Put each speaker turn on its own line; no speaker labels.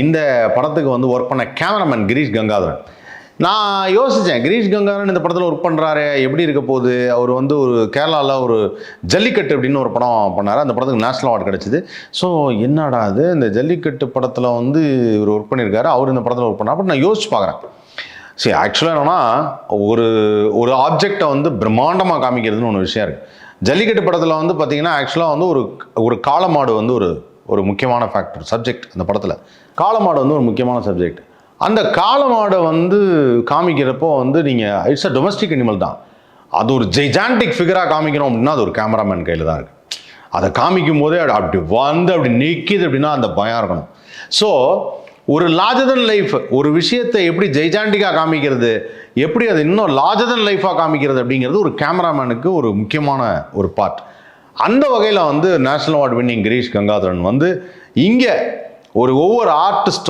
இந்த படத்துக்கு வந்து ஒர்க் பண்ண கேமராமேன் கிரீஷ் கங்காதரன். நான் யோசித்தேன் கிரீஷ் கங்காதரன் இந்த படத்தில் ஒர்க் பண்ணுறாரு எப்படி இருக்க போகுது? அவர் வந்து ஒரு கேரளாவில் ஒரு ஜல்லிக்கட்டு அப்படின்னு ஒரு படம் பண்ணார். அந்த படத்துக்கு நேஷனல் அவார்டு கிடச்சிது. ஸோ என்னடா அது இந்த ஜல்லிக்கட்டு படத்தில் வந்து இவர் ஒர்க் பண்ணியிருக்காரு அவர் இந்த படத்தில் ஒர்க் பண்ணார். அப்போ நான் யோசிச்சு பார்க்குறேன். சரி ஆக்சுவலாக என்னென்னா ஒரு ஒரு ஆப்ஜெக்டை வந்து பிரம்மாண்டமாக காமிக்கிறதுன்னு ஒன்று விஷயம் இருக்குது ஜல்லிக்கட்டு படத்தில் வந்து பார்த்திங்கன்னா ஆக்சுவலாக வந்து ஒரு ஒரு காளமாடு வந்து ஒரு ஒரு முக்கியமான ஃபேக்டர் சப்ஜெக்ட் அந்த படத்தில். காலமாடு வந்து ஒரு முக்கியமான சப்ஜெக்ட் அந்த காலமாடை வந்து காமிக்கிறப்போ வந்து நீங்கள் இட்ஸ் அ டொமஸ்டிக் அனிமல் தான். அது ஒரு ஜெய்ஜான்டிக் ஃபிகராக காமிக்கணும் அப்படின்னா அது ஒரு கேமராமேன் கையில் தான் இருக்குது அதை காமிக்கும் போதே அப்படி வந்து அப்படி நிற்கிது அப்படின்னா அந்த பயம் இருக்கணும். ஸோ ஒரு லார்ஜர் லைஃப் ஒரு விஷயத்தை எப்படி ஜெய்ஜாண்டிக்காக காமிக்கிறது எப்படி அது இன்னும் லார்ஜர் லைஃபாக காமிக்கிறது அப்படிங்கிறது ஒரு கேமராமேனுக்கு ஒரு முக்கியமான ஒரு பார்ட் அந்த வகையில் வந்து national award winning Girish Gangadharan வந்து இங்கே ஒரு ஒவ்வொரு ஆர்டிஸ்ட்